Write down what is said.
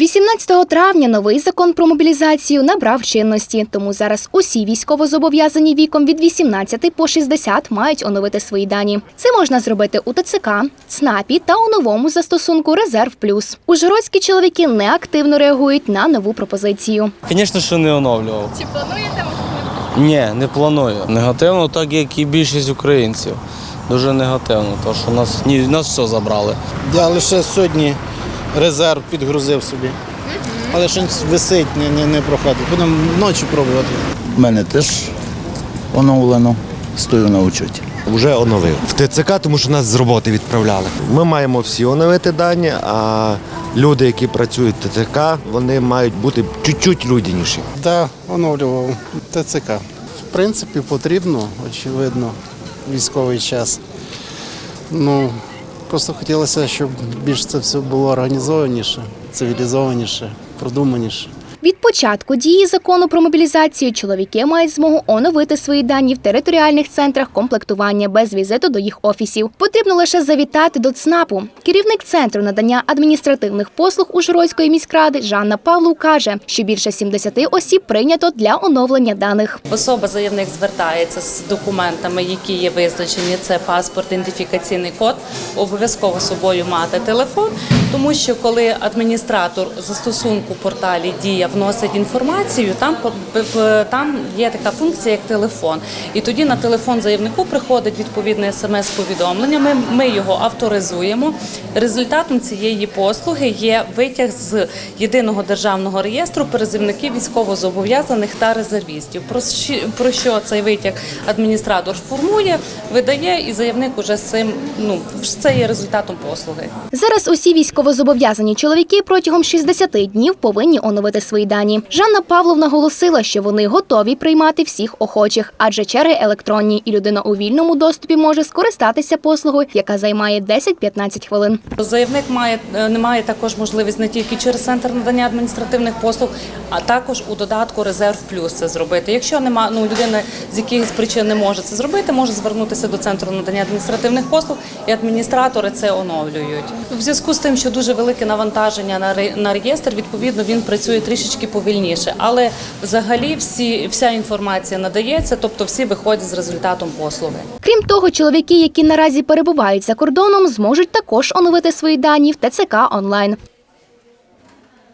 18 травня новий закон про мобілізацію набрав чинності, тому зараз усі військовозобов'язані віком від 18 по 60 мають оновити свої дані. Це можна зробити у ТЦК, ЦНАПі та у новому застосунку Резерв Плюс. Ужгородські чоловіки неактивно реагують на нову пропозицію. Звісно, що не оновлював. Чи плануєте? Ні, не планую. Негативно, так як і більшість українців. Дуже негативно, тому що нас, ні, нас все забрали. Я лише сьогодні резерв підгрузив собі. Але щось висить, не, не, не проходить. Будемо ночі пробувати. У мене теж оновлено, стою на учоті. Вже оновив в ТЦК, тому що нас з роботи відправляли. Ми маємо всі оновити дані, а люди, які працюють в ТЦК, вони мають бути чуть-чуть людяніші. Так, оновлював ТЦК. В принципі, потрібно, очевидно, військовий час. Ну, просто хотілося, щоб більше це все було організованіше, цивілізованіше, продуманіше. Від початку дії закону про мобілізацію чоловіки мають змогу оновити свої дані в територіальних центрах комплектування без візиту до їх офісів. Потрібно лише завітати до ЦНАПу. Керівник центру надання адміністративних послуг Ужгородської міськради Жанна Павлов каже, що більше 70 осіб прийнято для оновлення даних. Особа заявник звертається з документами, які є визначені. Це паспорт, ідентифікаційний код. Обов'язково собою мати телефон, тому що коли адміністратор застосунку порталі Дія вносить інформацію, там там є така функція, як телефон. І тоді на телефон заявнику приходить відповідне смс-повідомлення. Ми, ми його авторизуємо. Результатом цієї послуги є витяг з єдиного державного реєстру призивників військовозобов'язаних та резервістів. Про що цей витяг адміністратор формує, видає, і заявник уже з цим ну це є результатом послуги. Зараз усі військовозобов'язані чоловіки протягом 60 днів повинні оновити свої дані. Жанна Павлов наголосила, що вони готові приймати всіх охочих, адже черги електронні, і людина у вільному доступі може скористатися послугою, яка займає 10-15 хвилин. Заявник має е, не має також можливість не тільки через центр надання адміністративних послуг, а також у додатку резерв плюс це зробити. Якщо нема ну людина з якихось причин не може це зробити, може звернутися до центру надання адміністративних послуг, і адміністратори це оновлюють. В зв'язку з тим, що дуже велике навантаження на ре- на реєстр, відповідно він працює трішечки повільніше, але взагалі всі вся інформація надається, тобто всі виходять з результатом послуги. Крім того, чоловіки, які наразі перебувають за кордоном, зможуть також оновити свої дані в ТЦК онлайн.